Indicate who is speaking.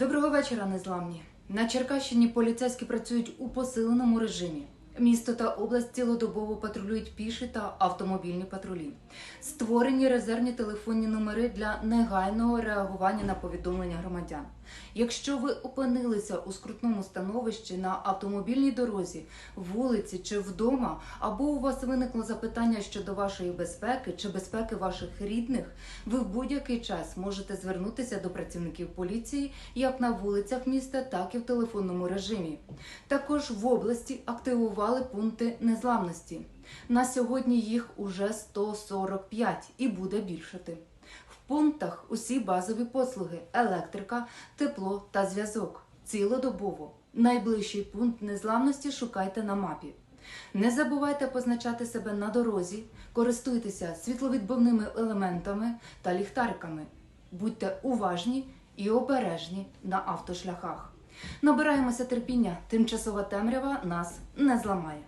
Speaker 1: Доброго вечора, незламні. На Черкащині поліцейські працюють у посиленому режимі. Місто та область цілодобово патрулюють піші та автомобільні патрулі. Створені резервні телефонні номери для негайного реагування на повідомлення громадян. Якщо ви опинилися у скрутному становищі на автомобільній дорозі, вулиці чи вдома, або у вас виникло запитання щодо вашої безпеки чи безпеки ваших рідних, ви в будь-який час можете звернутися до працівників поліції як на вулицях міста, так і в телефонному режимі. Також в області активували пункти незламності. На сьогодні їх уже 145 і буде більшати. В пунктах усі базові послуги: електрика, тепло та зв'язок. Цілодобово. Найближчий пункт незламності шукайте на мапі. Не забувайте позначати себе на дорозі, користуйтеся світловідбивними елементами та ліхтариками. Будьте уважні і обережні на автошляхах. Набираємося терпіння, тимчасова темрява нас не зламає.